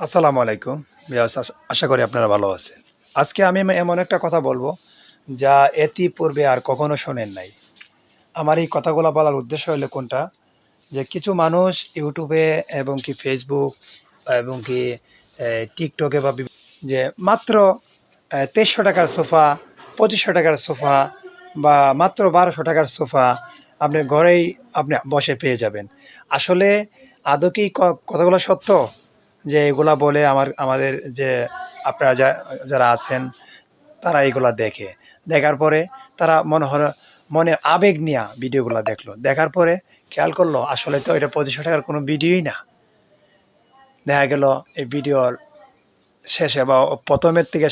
আসসালামু আলাইকুম। আশা- করি আপনারা ভালো আছেন। আজকে আমি এমন একটা কথা বলব যা এতি পূর্বে আর কখনো শোনেন নাই। আমার এই কথাগুলো বলার উদ্দেশ্য হলো কোনটা? যে কিছু মানুষ ইউটিউবে এবং কি ফেসবুক এবং কি টিকটকে বা যে মাত্র তেইশশো টাকার সোফা, পঁচিশশো টাকার সোফা বা মাত্র বারোশো টাকার সোফা আপনি ঘরেই আপনি বসে পেয়ে যাবেন। আসলে আদৌ ক- কথাগুলো সত্য? যে এগুলা বলে আমার, আমাদের যে আপনারা যারা আছেন, তারা এগুলা দেখে। দেখার পরে তারা মনে মনে আবেগ নিয়ে ভিডিওগুলো দেখল। দেখার পরে খেয়াল করল, আসলে তো এটা পঁচিশশো টাকার কোনো ভিডিওই না। দেখা গেল, এই ভিডিওর শেষে বা প্রথমের থেকে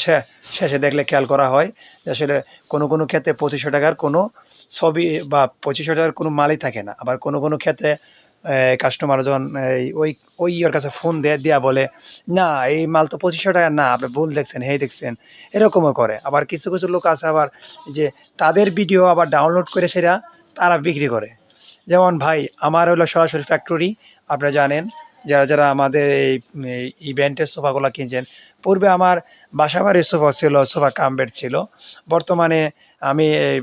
শেষে দেখলে খেয়াল করা হয় যে আসলে কোনো কোনো ক্ষেত্রে পঁচিশশো টাকার কোনো ছবি বা পঁচিশশো টাকার কোনো মালই থাকে না। আবার কোনো কোনো ক্ষেত্রে কাস্টমার যখন ওই ওই ওর কাছে ফোন দিয়ে, দেয়া বলে, না, এই মাল তো পঁচিশশো টাকা, না, আপনি ভুল দেখছেন, হেই দেখছেন। এরকমও করে। আবার কিছু কিছু লোক আছে আবার যে তাদের ভিডিও আবার ডাউনলোড করে সেটা তারা বিক্রি করে। যেমন ভাই, আমার হলো সরাসরি ফ্যাক্টরি আপনারা জানেন। যারা যারা আমাদের এই ইভেন্টের সোফাগুলো কিনছেন, পূর্বে আমার বাসাবাড়ির সোফা ছিল সোফা কামবেড ছিল। বর্তমানে আমি এই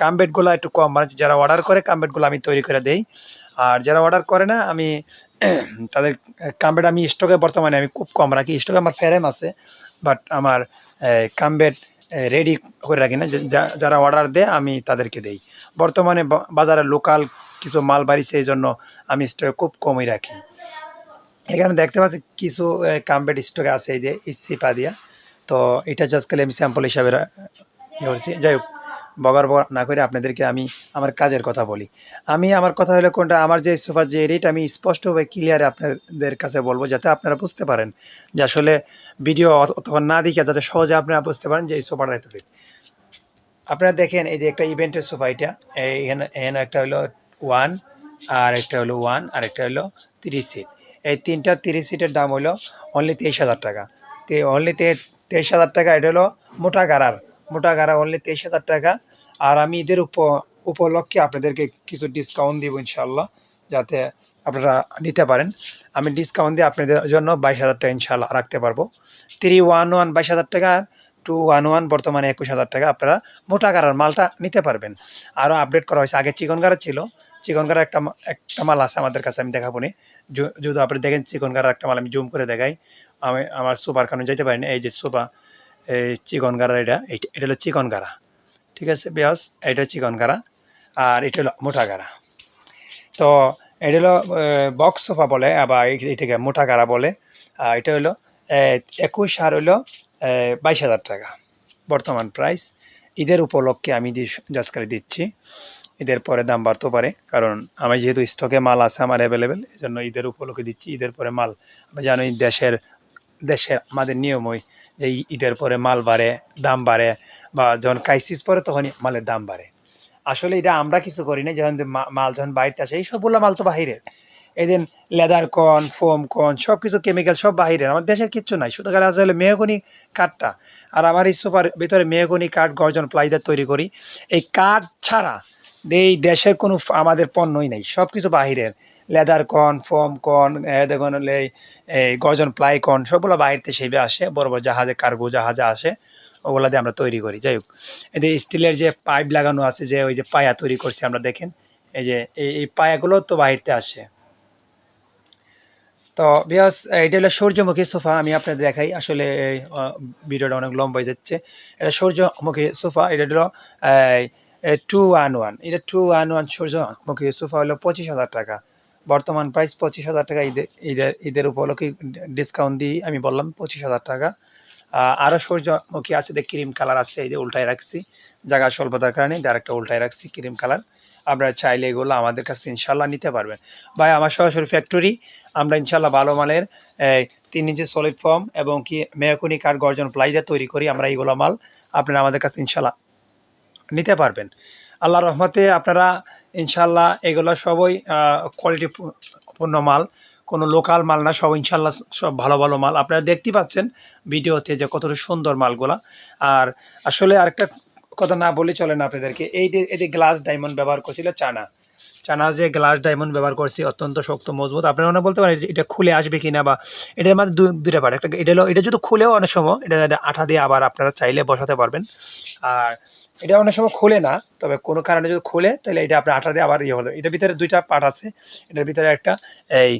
কামবেডগুলো একটু কম মানে যারা অর্ডার করে কামবেডগুলো আমি তৈরি করে দেই। আর যারা অর্ডার করে না, আমি তাদের কামবেড আমি স্টকে বর্তমানে আমি খুব কম রাখি। স্টকে আমার ফ্রেম আছে বাট আমার কামবেড রেডি করে রাখি না। যারা অর্ডার দেয়, আমি তাদেরকে দেই। বর্তমানে বাজারে লোকাল কিছু মাল বাড়িছে, এই জন্য আমি স্টকে খুব কমই রাখি। এখানে দেখতে পাচ্ছি কিছু কামবেড স্টকে আছে এই যে সিপা দিয়া। তো এটা জাস্ট খালি আমি স্যাম্পল হিসাবে ইয়ে করছি। যাই হোক বগার বগার না করে আপনাদেরকে আমি আমার কাজের কথা বলি। আমি আমার কথা হলো কোনটা, আমার যে সোফার যে রেট আমি স্পষ্টভাবে ক্লিয়ারে আপনাদের কাছে বলব যাতে আপনারা বুঝতে পারেন যে আসলে ভিডিও তখন না দেখে যাতে সহজে আপনারা বুঝতে পারেন যে এই সোফাটা এত rate। আপনারা দেখেন এই যে একটা ইভেন্টের সোফা এটা এখানে একটা হলো ওয়ান আর একটা হলো ওয়ান আর একটা হলো তিরিশ সিট এই তিনটা তিরিশ সিটের দাম হলো অনলি তেইশ হাজার টাকা। তে অনলি তেইশ হাজার টাকা, এটা হলো মোটা গাড়ার। মোটা গাড়া অনলি তেইশ হাজার টাকা। আর আমি ঈদের উপ, উপলক্ষে আপনাদেরকে কিছু ডিসকাউন্ট দিব ইনশাল্লাহ যাতে আপনারা নিতে পারেন। আমি ডিসকাউন্ট দিয়ে আপনাদের জন্য বাইশ হাজার টাকা ইনশাল্লাহ রাখতে পারব। থ্রি ওয়ান ওয়ান বাইশ হাজার টাকা টু ওয়ান ওয়ান বর্তমানে একুশ হাজার টাকা আপনারা মোটা গাড়ার মালটা নিতে পারবেন। আরও আপডেট করা হয়েছে, আগে চিকন গাড়া ছিল চিকন গাড়া একটা একটা মাল আছে আমাদের কাছে, আমি দেখাবো নি। যদি আপনি দেখেন চিকন গাড়ার একটা মাল, আমি জুম করে দেখাই। আমি আমার সুপার কারণে যেতে পারি না এই যে সুপা, এই চিকন গাড়া এটা এটা হলো চিকন গাড়া ঠিক আছে, বিয়াস এটা চিকন গাড়া আর এটা হলো মোটা গাড়া তো এটা হলো বক্স সোফা বলে, আবার এটাকে মোটা গাড়া বলে, আর এটা হলো একুশ আর হলো বাইশ হাজার টাকা। বর্তমান প্রাইস ঈদের উপলক্ষে আমি জাসকালি দিচ্ছি। ঈদের পরে দাম বাড়তে পারে, কারণ আমি যেহেতু স্টকে মাল আছে আমার অ্যাভেলেবেল এই জন্য ঈদের উপলক্ষে দিচ্ছি। ঈদের পরে মাল আমি জানোই দেশের দেশের আমাদের নিয়মই যে ঈদের পরে মাল বাড়ে, দাম বাড়ে, বা যখন ক্রাইসিস পরে তখনই মালের দাম বাড়ে। আসলে এটা আমরা কিছু করি না যখন মাল যখন বাইরে আসে, এই সবগুলো মাল তো বাহিরের। এদিন লেদার কন, ফোম কন সব কিছু কেমিক্যাল সব বাহিরের আমার দেশের কিচ্ছু নাই, শুধু খালি আসলে মেহগনি কাঠটা। আর আমার এই সোফার ভিতরে মেহগনি কাঠ গর্জন প্লাইদার তৈরি করি। এই কাঠ ছাড়া এই দেশের কোনো আমাদের পণ্যই নেই সব কিছু বাহিরের লেদার কন, ফোম কন দেখুন এই- এই গর্জন প্লাই কন, সবগুলো বাইরেতে সেবে আসে, বড় বড় জাহাজে কার্গো জাহাজে আসে, ওগুলা দিয়ে আমরা তৈরি করি। যাই হোক, এদের স্টিলের যে পাইপ লাগানো আছে, যে ওই যে পায়া তৈরি করছি, আমরা দেখেন, এই যে এই এই পায়াগুলো তো বাহিরতে আসে। তো বিয়াস এটা হলো সূর্যমুখী সোফা, আমি আপনাদের দেখাই। আসলে ভিডিওটা অনেক লম্বা হয়ে যাচ্ছে। এটা সূর্যমুখী সোফা, এটা হলো টু ওয়ান ওয়ান এটা টু ওয়ান ওয়ান সূর্যমুখী সোফা হলো পঁচিশ হাজার টাকা। বর্তমান প্রাইস পঁচিশ হাজার টাকা। ঈদের ঈদের ঈদের উপলক্ষে ডিসকাউন্ট দিয়ে আমি বললাম পঁচিশ হাজার টাকা। আরও সূর্যমুখী আছে, যে ক্রিম কালার আছে, এই যে উল্টায় রাখছি। জায়গা স্বল্পতার কারণে ডাইরেক্টটা উল্টায় রাখছি, ক্রিম কালার। আপনারা চাইলে এগুলো আমাদের কাছে ইনশাল্লাহ নিতে পারবেন। ভাই, আমার সরাসরি ফ্যাক্টরি আমরা ইনশাল্লাহ ভালো মালের তিন ইঞ্চি সলিড ফর্ম এবং কি মেয়াকুনি কাঠ গর্জন প্লাইজা তৈরি করি আমরা এইগুলো মাল। আপনারা আমাদের কাছে ইনশাল্লাহ নিতে পারবেন। আল্লাহ রহমতে আপনারা ইনশাল্লাহ এগুলো সবই কোয়ালিটি পূর্ণ মাল, কোনো লোকাল মাল না, সব ইনশাল্লাহ সব ভালো ভালো মাল। আপনারা দেখতে পাচ্ছেন ভিডিওতে যে কতটা সুন্দর মালগুলা। আর আসলে আরেকটা কথা না বলে চলেন আপনাদেরকে। এই যে গ্লাস ডায়মন্ড ব্যবহার করছিল চানা চানা যে গ্লাস ডায়মন্ড ব্যবহার করছি, অত্যন্ত শক্ত, মজবুত। আপনারা অনেক বলতে পারেন যে এটা খুলে আসবে কিনা বা এটার মধ্যে দুইটা পার্ট একটা এটা হলো এটা যদি খুলেও অনেক সময়, এটা আঠা দিয়ে আবার আপনারা চাইলে বসাতে পারবেন। আর এটা অনেক সময় খুলে না, তবে কোনো কারণে যদি খুলে, তাহলে এটা আপনার আঠা দিয়ে আবার ইয়ে হলো। এটার ভিতরে দুইটা পার্ট আছে। এটার ভিতরে একটা এই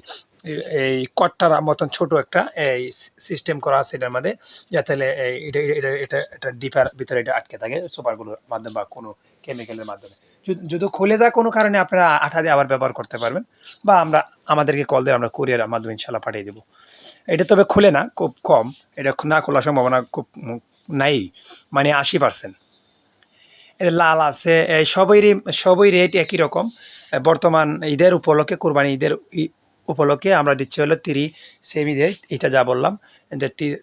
এই কট্টার মতন ছোট একটা, এই সিস্টেম করা আছে এটার মধ্যে, যাতে এটা এটা এটা ডিপার ভিতরে এটা আটকে থাকে সুপারগুলোর মাধ্যমে বা কোনো কেমিক্যালের মাধ্যমে। যদি খুলে যায় কোনো কারণে আপনারা আঠা দিয়ে আবার ব্যবহার করতে পারবেন, বা আমরা, আমাদেরকে কল দিয়ে আমরা কুরিয়ারের মাধ্যমে ইনশাল্লাহ পাঠিয়ে দেবো। এটা তবে খুলে না, খুব কম, এটা না খোলার সম্ভাবনা খুব নাই মানে আশি পার্সেন্ট লাল আছে সবইরই, সবই রেট একই রকম। বর্তমান ঈদের উপলক্ষে কোরবানি ঈদের উপলক্ষে আমরা দিচ্ছি হলো তিরি সেমি ঈদের এটা যা বললাম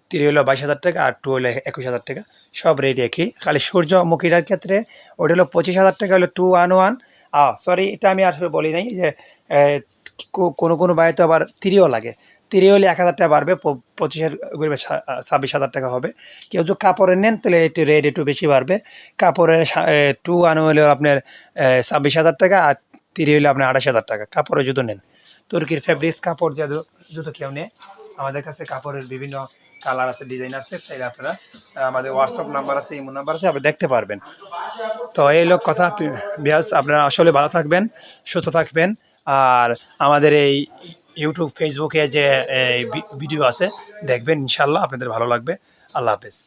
তিরি হলো বাইশ হাজার টাকা আর টু হলো একুশ হাজার টাকা। সব রেট একই। খালি সূর্যমুখীটার ক্ষেত্রে ওটা হলো পঁচিশ হাজার টাকা হলো টু ওয়ান ওয়ান সরি এটা আমি আসলে বলি নাই যে কোনো কোনো বাড়িতে আবার তিরিও লাগে। তিরি হলে এক হাজার টাকা বাড়বে পঁচিশের ঘুরবে ছাব্বিশ হাজার টাকা হবে। কেউ যদি কাপড়ের নেন, তাহলে একটু রেট একটু বেশি বাড়বে। কাপড়ের টু ওয়ান হলে আপনার ছাব্বিশ হাজার টাকা আর তিরি হলে আপনার আঠাশ হাজার টাকা। কাপড়ের জুতো নেন। তুর্কির ফেব্রিক্স কাপড় যে জুতো কেউ নেয় আমাদের কাছে কাপড়ের বিভিন্ন কালার আছে ডিজাইন আছে, চাইলে আপনারা আমাদের হোয়াটসঅ্যাপ নাম্বার আছে ইমো নাম্বার আছে, আপনি দেখতে পারবেন। তো এই লোক কথা বিয়াস আপনারা আসলে ভালো থাকবেন, সুস্থ থাকবেন। আর আমাদের এই ইউটিউব ফেসবুকে যে ভিডিও আছে, দেখবেন ইনশাল্লাহ আপনাদের ভালো লাগবে। আল্লাহ হাফেজ।